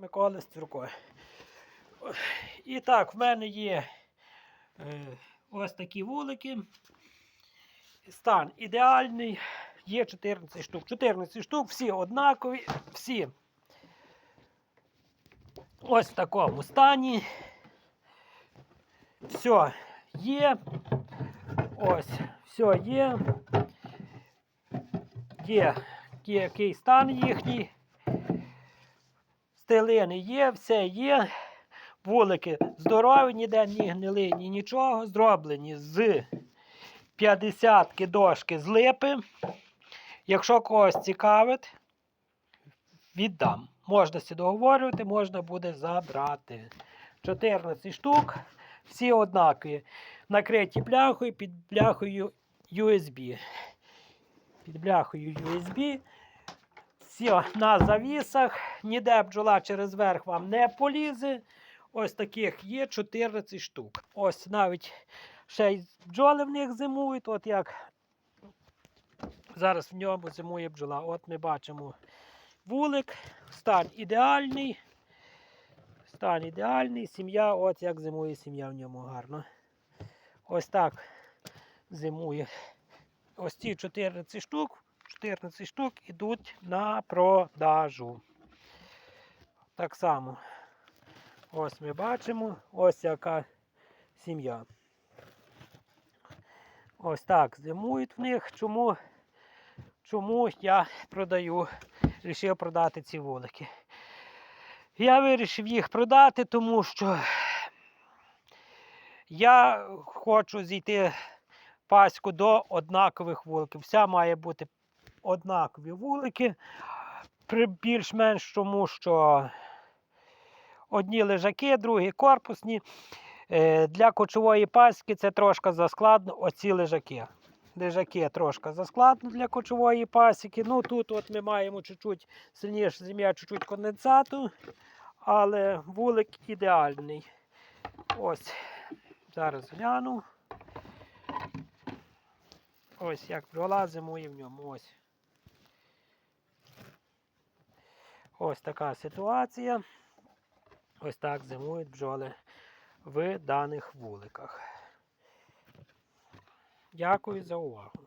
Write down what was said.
Миколи Стюрко. І так, в мене є е, ось такі вулики. Стан ідеальний. Є 14 штук. 14 штук, всі однакові, всі ось в такому стані. Все є. Ось, все є. Є, який стан їхній. Стелини є, все є. Вулики здорові, ніде ні гнили, ні нічого. Зроблені з 50 дошки з липи. Якщо когось цікавить, віддам. Можна сі договорювати, можна буде забрати. 14 штук, всі однакові. Накриті бляхою під бляхою USB. Під бляхою USB. Все на завісах. Ніде бджола через верх вам не полізе. Ось таких є 14 штук. Ось навіть ще й бджоли в них зимують. От як зараз в ньому зимує бджола. От ми бачимо вулик, стан ідеальний. Стан ідеальний, сім'я, от як зимує сім'я в ньому гарно. Ось так зимує. Ось ці 14 штук, 14 штук ідуть на продажу. Так само. Ось ми бачимо, ось яка сім'я. Ось так зимують в них. Чому, чому я продаю, вирішив продати ці вулики? Я вирішив їх продати, тому що я хочу зійти паську до однакових вуликів. Вся має бути однакові вулики. Більш-менш тому, що одні лежаки, другі корпусні. Е, Для кочової паски це трошки заскладно оці лежаки. Лежаки трошки заскладно для кочової пасіки. Ну тут от ми маємо чуть-чуть сильніше земля, чуть-чуть конденсату, але вулик ідеальний. Ось, зараз гляну. Ось як бджола зимує в ньому. Ось. Ось така ситуація. Ось так зимують бджоли в даних вуликах. Дякую за увагу.